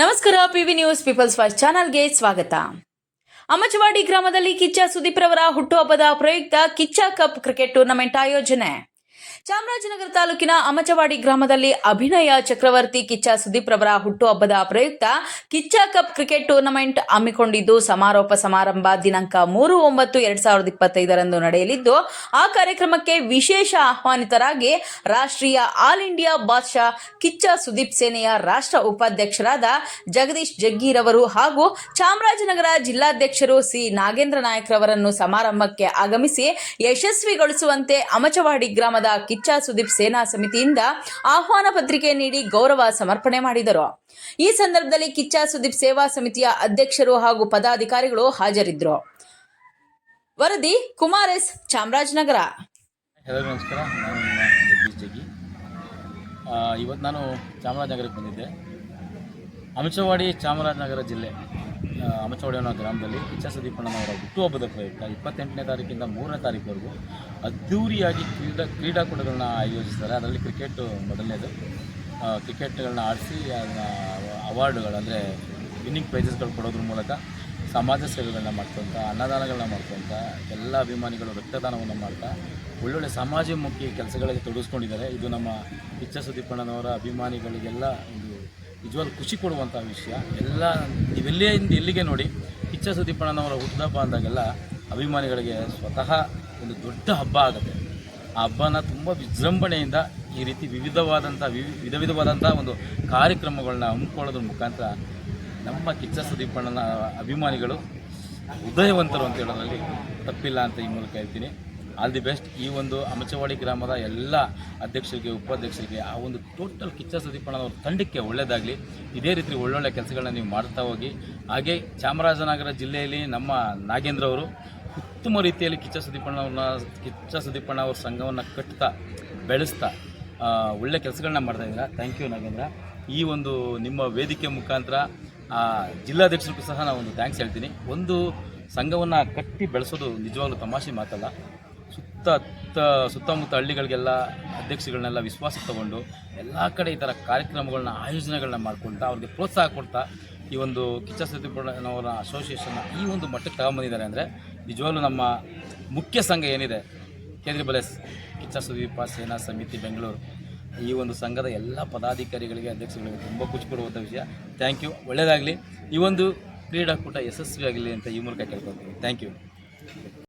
ನಮಸ್ಕಾರ PV news people's voice ಚಾನಲ್ಗೆ ಸ್ವಾಗತ. ಅಮಚವಾಡಿ ಗ್ರಾಮದಲ್ಲಿ ಕಿಚ್ಚ ಸುದೀಪ್ ರವರ ಹುಟ್ಟುಹಬ್ಬದ ಪ್ರಯುಕ್ತ ಕಿಚ್ಚ ಕಪ್ ಕ್ರಿಕೆಟ್ ಟೂರ್ನಮೆಂಟ್ ಆಯೋಜನೆ. ಚಾಮರಾಜನಗರ ತಾಲೂಕಿನ ಅಮಚವಾಡಿ ಗ್ರಾಮದಲ್ಲಿ ಅಭಿನಯ ಚಕ್ರವರ್ತಿ ಕಿಚ್ಚ ಸುದೀಪ್ ರವರ ಹುಟ್ಟುಹಬ್ಬದ ಪ್ರಯುಕ್ತ ಕಿಚ್ಚ ಕಪ್ ಕ್ರಿಕೆಟ್ ಟೂರ್ನಮೆಂಟ್ ಹಮ್ಮಿಕೊಂಡಿದ್ದು, ಸಮಾರೋಪ ಸಮಾರಂಭ ದಿನಾಂಕ ಮೂರು, ಒಂಬತ್ತು, ಎರಡ್ ಸಾವಿರದ ಇಪ್ಪತ್ತೈದರಂದು ನಡೆಯಲಿದ್ದು, ಆ ಕಾರ್ಯಕ್ರಮಕ್ಕೆ ವಿಶೇಷ ಆಹ್ವಾನಿತರಾಗಿ ರಾಷ್ಟ್ರೀಯ ಆಲ್ ಇಂಡಿಯಾ ಬಾದ್ಶಾ ಕಿಚ್ಚ ಸುದೀಪ್ ಸೇನೆಯ ರಾಷ್ಟ್ರ ಉಪಾಧ್ಯಕ್ಷರಾದ ಜಗದೀಶ್ ಜಗ್ಗೀರವರು ಹಾಗೂ ಚಾಮರಾಜನಗರ ಜಿಲ್ಲಾಧ್ಯಕ್ಷರು ಸಿ. ನಾಗೇಂದ್ರ ನಾಯಕ್ರವರನ್ನು ಸಮಾರಂಭಕ್ಕೆ ಆಗಮಿಸಿ ಯಶಸ್ವಿಗೊಳಿಸುವಂತೆ ಅಮಚವಾಡಿ ಗ್ರಾಮದ ಕಿಚ್ಚ ಸುದೀಪ್ ಸೇನಾ ಸಮಿತಿಯಿಂದ ಆಹ್ವಾನ ಪತ್ರಿಕೆ ನೀಡಿ ಗೌರವ ಸಮರ್ಪಣೆ ಮಾಡಿದರು. ಈ ಸಂದರ್ಭದಲ್ಲಿ ಕಿಚ್ಚ ಸುದೀಪ್ ಸೇವಾ ಸಮಿತಿಯ ಅಧ್ಯಕ್ಷರು ಹಾಗೂ ಪದಾಧಿಕಾರಿಗಳು ಹಾಜರಿದ್ದರು. ವರದಿ, ಕುಮಾರ್ ಎಸ್. ಚಾಮರಾಜನಗರ. ಇವತ್ತು ನಾನು ಚಾಮರಾಜನಗರಕ್ಕೆ ಬಂದಿದ್ದೆ. ಅಂಶವಾಡಿ ಚಾಮರಾಜನಗರ ಜಿಲ್ಲೆ. ಅನ್ನೋ ಗ್ರಾಮದಲ್ಲಿ ಕಿಚ್ಚ ಸುದೀಪಣ್ಣನವರ ಹುಟ್ಟುಹಬ್ಬದ ಪ್ರಯುಕ್ತ ಇಪ್ಪತ್ತೆಂಟನೇ ತಾರೀಕಿಂದ ಮೂರನೇ ತಾರೀಕುವರೆಗೂ ಅದ್ಧೂರಿಯಾಗಿ ಕ್ರೀಡಾ ಕ್ರೀಡಾಕೂಟಗಳನ್ನ ಆಯೋಜಿಸ್ತಾರೆ. ಅದರಲ್ಲಿ ಕ್ರಿಕೆಟ್ ಮೊದಲನೇದು. ಕ್ರಿಕೆಟ್ಗಳನ್ನ ಆಡಿಸಿ ಅದನ್ನ ಅವಾರ್ಡುಗಳು ಅಂದರೆ ವಿನ್ನಿಂಗ್ ಪ್ರೈಸಸ್ಗಳು ಕೊಡೋದ್ರ ಮೂಲಕ ಸಮಾಜ ಸೇವೆಗಳನ್ನ ಮಾಡ್ಕೊತ ಅನ್ನದಾನಗಳನ್ನ ಮಾಡ್ಕೊತ ಎಲ್ಲ ಅಭಿಮಾನಿಗಳು ರಕ್ತದಾನವನ್ನು ಮಾಡ್ತಾ ಒಳ್ಳೊಳ್ಳೆ ಸಮಾಜಮುಖಿ ಕೆಲಸಗಳಿಗೆ ತೊಡಗಿಸ್ಕೊಂಡಿದ್ದಾರೆ. ಇದು ನಮ್ಮ ಇಚ್ಛಾ ಸುದೀಪಣ್ಣನವರ ಅಭಿಮಾನಿಗಳಿಗೆಲ್ಲ ಒಂದು ನಿಜವಾದ ಖುಷಿ ಕೊಡುವಂಥ ವಿಷಯ. ಎಲ್ಲ ನೀವೆಲ್ಲೇ ಇಂದ ಎಲ್ಲಿಗೆ ನೋಡಿ, ಕಿಚ್ಚ ಸುದೀಪಣ್ಣನವರ ಹುಟ್ಟುಹಬ್ಬ ಅಂದಾಗೆಲ್ಲ ಅಭಿಮಾನಿಗಳಿಗೆ ಸ್ವತಃ ಒಂದು ದೊಡ್ಡ ಹಬ್ಬ ಆಗುತ್ತೆ. ಆ ಹಬ್ಬನ ತುಂಬ ವಿಜೃಂಭಣೆಯಿಂದ ಈ ರೀತಿ ವಿವಿಧವಾದಂಥ ವಿವಿ ವಿಧ ವಿಧವಾದಂಥ ಒಂದು ಕಾರ್ಯಕ್ರಮಗಳನ್ನ ಹಮ್ಮಿಕೊಳ್ಳೋದ್ರ ಮುಖಾಂತರ ನಮ್ಮ ಕಿಚ್ಚ ಸುದೀಪಣ್ಣನ ಅಭಿಮಾನಿಗಳು ಹೃದಯವಂತರು ಅಂತ ಹೇಳೋದ್ರಲ್ಲಿ ತಪ್ಪಿಲ್ಲ ಅಂತ ಈ ಮೂಲಕ ಹೇಳ್ತೀನಿ. All the best. ಈ ಒಂದು ಅಮಚವಾಡಿ ಗ್ರಾಮದ ಎಲ್ಲ ಅಧ್ಯಕ್ಷರಿಗೆ, ಉಪಾಧ್ಯಕ್ಷರಿಗೆ, ಆ ಒಂದು ಟೋಟಲ್ ಕಿಚ್ಚ ಸುದೀಪಣ್ಣನವ್ರ ತಂಡಕ್ಕೆ ಒಳ್ಳೆಯದಾಗಲಿ ಇದೇ ರೀತಿ ಒಳ್ಳೊಳ್ಳೆ ಕೆಲಸಗಳನ್ನ ನೀವು ಮಾಡ್ತಾ ಹೋಗಿ. ಹಾಗೆ ಚಾಮರಾಜನಗರ ಜಿಲ್ಲೆಯಲ್ಲಿ ನಮ್ಮ ನಾಗೇಂದ್ರ ಅವರು ಉತ್ತಮ ರೀತಿಯಲ್ಲಿ ಕಿಚ್ಚ ಸುದೀಪಣ್ಣವ್ರನ್ನ ಕಿಚ್ಚ ಸುದೀಪಣ್ಣ ಅವ್ರ ಸಂಘವನ್ನು ಕಟ್ತಾ, ಬೆಳೆಸ್ತಾ ಒಳ್ಳೆ ಕೆಲಸಗಳನ್ನ ಮಾಡ್ತಾ ಇದ್ದೀರಾ? Thank you Nagendra. ಈ ಒಂದು ನಿಮ್ಮ ವೇದಿಕೆ ಮುಖಾಂತರ ಜಿಲ್ಲಾಧ್ಯಕ್ಷರಿಗೂ ಸಹ ನಾನು ಒಂದು ಥ್ಯಾಂಕ್ಸ್ ಹೇಳ್ತೀನಿ. ಒಂದು ಸಂಘವನ್ನು ಕಟ್ಟಿ ಬೆಳೆಸೋದು ನಿಜವಾಗ್ಲೂ ತಮಾಷೆ ಮಾತಲ್ಲ. ಸುತ್ತ ಸುತ್ತಮುತ್ತ ಹಳ್ಳಿಗಳಿಗೆಲ್ಲ ಅಧ್ಯಕ್ಷಗಳನ್ನೆಲ್ಲ ವಿಶ್ವಾಸ ತಗೊಂಡು ಎಲ್ಲ ಕಡೆ ಈ ಥರ ಕಾರ್ಯಕ್ರಮಗಳನ್ನ ಆಯೋಜನೆಗಳನ್ನ ಮಾಡ್ಕೊಳ್ತಾ ಅವ್ರಿಗೆ ಪ್ರೋತ್ಸಾಹ ಕೊಡ್ತಾ ಈ ಒಂದು ಕಿಚ್ಚ ಅವರ ಅಸೋಸಿಯೇಷನ್ನ ಈ ಒಂದು ಮಟ್ಟಕ್ಕೆ ತಗೊಂಬಂದಿದ್ದಾರೆ ಅಂದರೆ ನಿಜವಾಗ್ಲೂ ನಮ್ಮ ಮುಖ್ಯ ಸಂಘ ಏನಿದೆ, ಕೇಂದ್ರ ಬಲೆ ಕಿಚ್ಚ ಸುದೀಪ ಸೇನಾ ಸಮಿತಿ ಬೆಂಗಳೂರು. ಈ ಒಂದು ಸಂಘದ ಎಲ್ಲ ಪದಾಧಿಕಾರಿಗಳಿಗೆ ಅಧ್ಯಕ್ಷಗಳಿಗೆ ತುಂಬ ಖುಷಿ ಕೊಡುವಂಥ ವಿಷಯ. ಥ್ಯಾಂಕ್ ಯು ಒಳ್ಳೆಯದಾಗಲಿ ಈ ಒಂದು ಕ್ರೀಡಾಕೂಟ ಯಶಸ್ವಿಯಾಗಲಿ ಅಂತ ಈ ಮೂಲಕ ಕೇಳ್ಕೊಳ್ತೀನಿ. Thank you